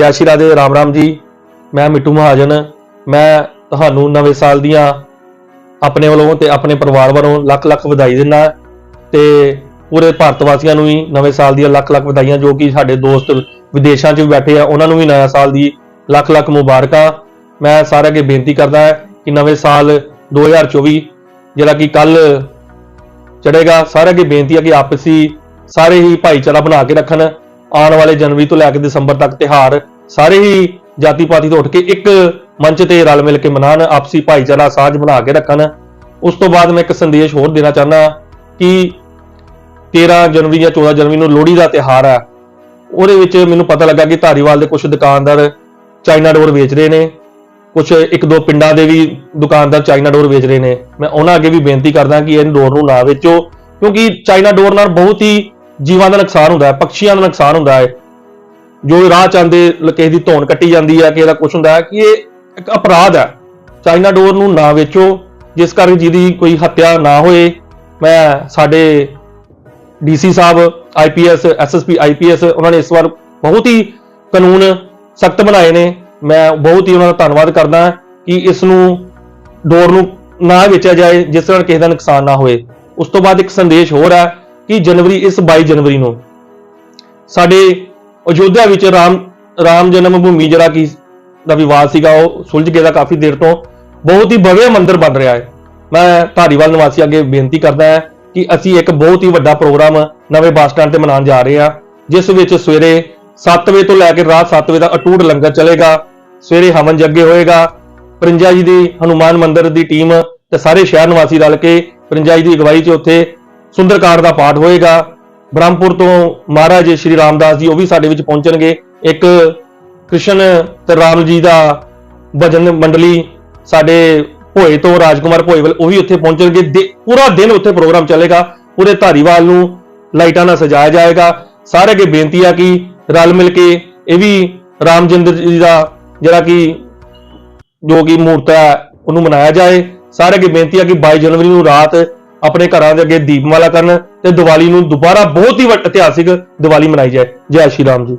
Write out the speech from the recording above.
ਜੈ ਸ਼੍ਰੀ ਰਾਧੇ ਰਾਮ ਰਾਮ ਜੀ, ਮੈਂ ਮਿੱਟੂ ਮਹਾਜਨ, ਮੈਂ ਤੁਹਾਨੂੰ ਨਵੇਂ ਸਾਲ ਦੀਆਂ ਆਪਣੇ ਵੱਲੋਂ ਤੇ ਆਪਣੇ ਪਰਿਵਾਰ ਵੱਲੋਂ ਲੱਖ ਲੱਖ ਵਧਾਈ ਦਿੰਦਾ ਤੇ ਪੂਰੇ ਭਾਰਤ ਵਾਸੀਆਂ ਨੂੰ ਵੀ ਨਵੇਂ ਸਾਲ ਦੀਆਂ ਲੱਖ ਲੱਖ ਵਧਾਈਆਂ, ਜੋ ਕਿ ਸਾਡੇ ਦੋਸਤ ਵਿਦੇਸ਼ਾਂ 'ਚ ਵੀ ਬੈਠੇ ਆ, ਉਹਨਾਂ ਨੂੰ ਵੀ ਨਵਾਂ ਸਾਲ ਦੀ ਲੱਖ ਲੱਖ ਮੁਬਾਰਕਾਂ। ਮੈਂ ਸਾਰਿਆਂ ਅੱਗੇ ਬੇਨਤੀ ਕਰਦਾ ਹਾਂ ਕਿ ਨਵੇਂ ਸਾਲ 2024 ਜਿਹੜਾ ਕਿ ਕੱਲ ਚੜੇਗਾ ਸਾਰਿਆਂ ਅੱਗੇ ਬੇਨਤੀ ਹੈ ਕਿ ਆਪਸੀ ਸਾਰੇ ਹੀ ਭਾਈਚਾਰਾ ਬਣਾ ਕੇ ਰੱਖਣ, ਆਉਣ ਵਾਲੇ ਜਨਵਰੀ ਤੋਂ ਲੈ ਕੇ ਦਸੰਬਰ ਤੱਕ ਤਿਹਾਰ ਸਾਰੇ ਹੀ ਜਾਤੀ ਪਾਤੀ ਤੋਂ ਉੱਠ ਕੇ ਇੱਕ ਮੰਚ ਤੇ ਰਲ ਮਿਲ ਕੇ ਮਨਾਉਣ, ਆਪਸੀ ਭਾਈਚਾਰਾ, ਸਾਂਝ ਬਣਾ ਕੇ ਰੱਖਣ। ਉਸ ਤੋਂ ਬਾਅਦ ਮੈਂ ਇੱਕ ਸੰਦੇਸ਼ ਹੋਰ ਦੇਣਾ ਚਾਹੁੰਦਾ ਕਿ 13 ਜਨਵਰੀ ਜਾਂ 14 ਜਨਵਰੀ ਨੂੰ ਲੋਹੜੀ ਦਾ ਤਿਹਾਰ ਹੈ ਉਹਦੇ ਵਿੱਚ ਮੈਨੂੰ ਪਤਾ ਲੱਗਾ ਕਿ ਧਾਰੀਵਾਲ ਦੇ ਕੁਝ ਦੁਕਾਨਦਾਰ ਚਾਈਨਾ ਡੋਰ ਵੇਚ ਰਹੇ ਨੇ। ਕੁਝ ਇੱਕ ਦੋ ਪਿੰਡਾਂ ਦੇ ਵੀ ਦੁਕਾਨਦਾਰ ਚਾਈਨਾ ਡੋਰ ਵੇਚ ਰਹੇ ਨੇ। ਮੈਂ ਉਹਨਾਂ ਅੱਗੇ ਵੀ ਬੇਨਤੀ ਕਰਦਾ ਕਿ ਇਹ ਡੋਰ ਨੂੰ ਨਾ ਵੇਚੋ, ਕਿਉਂਕਿ ਚਾਈਨਾ ਡੋਰ ਨਾਲ ਬਹੁਤ ਹੀ ਜੀਵਾਂ ਦਾ ਨੁਕਸਾਨ ਹੁੰਦਾ ਹੈ, ਪੰਛੀਆਂ ਦਾ ਨੁਕਸਾਨ ਹੁੰਦਾ ਹੈ। ਜੋ ਰਾਹ ਚਾਂਦੇ ਕਿਸੇ ਦੀ ਧੌਣ ਕੱਟੀ ਜਾਂਦੀ ਹੈ ਕਿਸੇ ਦਾ ਕੁਝ ਹੁੰਦਾ ਹੈ, ਕਿ ਇਹ ਇੱਕ ਅਪਰਾਧ ਹੈ। ਚਾਈਨਾ ਡੋਰ ਨੂੰ ਨਾ ਵੇਚੋ, ਜਿਸ ਕਰਕੇ ਜਿਹਦੀ ਕੋਈ ਹੱਤਿਆ ਨਾ ਹੋਏ। ਮੈਂ ਸਾਡੇ DC sahib IPS SSP IPS ਉਹਨਾਂ ਨੇ ਇਸ ਵਾਰ ਬਹੁਤ ਹੀ ਕਾਨੂੰਨ ਸਖਤ ਬਣਾਏ ਨੇ। ਮੈਂ ਬਹੁਤ ਹੀ ਉਹਨਾਂ ਦਾ ਧੰਨਵਾਦ ਕਰਦਾ ਕਿ ਇਸ ਨੂੰ, ਡੋਰ ਨੂੰ ਨਾ ਵੇਚਿਆ ਜਾਏ, ਜਿਸ ਨਾਲ ਕਿਸੇ ਦਾ ਨੁਕਸਾਨ ਨਾ ਹੋਏ। ਉਸ ਤੋਂ ਬਾਅਦ ਇੱਕ ਸੰਦੇਸ਼ ਹੋਰ ਹੈ ਕਿ ਜਨਵਰੀ, ਇਸ 22 ਜਨਵਰੀ ਨੂੰ ਸਾਡੇ ਅਯੋਧਿਆ ਵਿੱਚ ਰਾਮ ਰਾਮ ਜਨਮ ਭੂਮੀ ਜਿਹੜਾ ਕਿ ਦਾ ਵਿਵਾਦ ਸੀਗਾ, ਉਹ ਸੁਲਝ ਗਿਆ ਦਾ ਕਾਫੀ ਦੇਰ ਤੋਂ। ਬਹੁਤ ਹੀ ਭਵਯ ਮੰਦਿਰ ਬਣ ਰਿਹਾ ਹੈ। ਮੈਂ ਧਾਰੀਵਾਲ ਨਿਵਾਸੀ ਅੱਗੇ ਬੇਨਤੀ ਕਰਦਾ ਹਾਂ ਕਿ ਅਸੀਂ ਇੱਕ ਬਹੁਤ ਹੀ ਵੱਡਾ ਪ੍ਰੋਗਰਾਮ ਨਵੇਂ ਬੱਸ ਸਟੈਂਡ ਤੇ ਮਨਾਉਣ ਜਾ ਰਹੇ ਹਾਂ, ਜਿਸ ਵਿੱਚ ਸਵੇਰੇ 7 ਵਜੇ ਤੋਂ ਲੈ ਕੇ ਰਾਤ 7 ਵਜੇ ਦਾ ਅਟੂਟ ਲੰਗਰ ਚੱਲੇਗਾ, ਸਵੇਰੇ ਹਵਨ ਜੱਗੇ ਹੋਏਗਾ। ਪ੍ਰਿੰਜਾ ਜੀ ਦੀ, ਹਨੂਮਾਨ ਮੰਦਿਰ ਦੀ ਟੀਮ ਤੇ ਸਾਰੇ ਸ਼ਹਿਰ ਨਿਵਾਸੀ ਰਲ ਕੇ ਪ੍ਰਿੰਜਾ ਜੀ ਦੀ ਅਗਵਾਈ 'ਚ ਉੱਥੇ ਸੁੰਦਰਕਾਂਡ ਦਾ ਪਾਠ ਹੋਏਗਾ। ਬ੍ਰਹਮਪੁਰ ਤੋਂ ਮਹਾਰਾਜ ਸ਼੍ਰੀ ਰਾਮਦਾਸ ਜੀ ਉਹ ਵੀ ਸਾਡੇ ਵਿੱਚ ਪਹੁੰਚਣਗੇ। ਇੱਕ ਕ੍ਰਿਸ਼ਨ ਤੇ ਰਾਮ ਜੀ ਦਾ ਭਜਨ ਮੰਡਲੀ ਸਾਡੇ ਭੋਏ ਤੋਂ ਰਾਜਕੁਮਾਰ ਭੋਏਵਲ ਉਹ ਵੀ ਉੱਥੇ ਪਹੁੰਚਣਗੇ। ਦੇ- ਪੂਰਾ ਦਿਨ ਉੱਥੇ ਪ੍ਰੋਗਰਾਮ ਚੱਲੇਗਾ। ਪੂਰੇ ਧਾਰੀਵਾਲ ਨੂੰ ਲਾਈਟਾਂ ਨਾਲ ਸਜਾਇਆ ਜਾਏਗਾ। ਸਾਰੇ ਅੱਗੇ ਬੇਨਤੀ ਆ ਕਿ ਰਲ ਮਿਲ ਕੇ ਇਹ ਵੀ ਰਾਮਚੰਦਰ ਜੀ ਦਾ ਜਿਹੜਾ ਕਿ ਜੋ ਕਿ ਮੂਰਤ ਹੈ, ਉਹਨੂੰ ਮਨਾਇਆ ਜਾਏ। ਸਾਰੇ ਅੱਗੇ ਬੇਨਤੀ ਆ ਕਿ 22 ਜਨਵਰੀ ਨੂੰ ਰਾਤ ਆਪਣੇ ਘਰਾਂ ਦੇ ਅੱਗੇ ਦੀਪਮਾਲਾ ਕਰਨ ਤੇ ਦੀਵਾਲੀ ਨੂੰ ਦੁਬਾਰਾ ਬਹੁਤ ਹੀ ਇਤਿਹਾਸਿਕ ਦੀਵਾਲੀ ਮਨਾਈ ਜਾਏ। ਜੈ ਸ਼੍ਰੀ ਰਾਮ ਜੀ।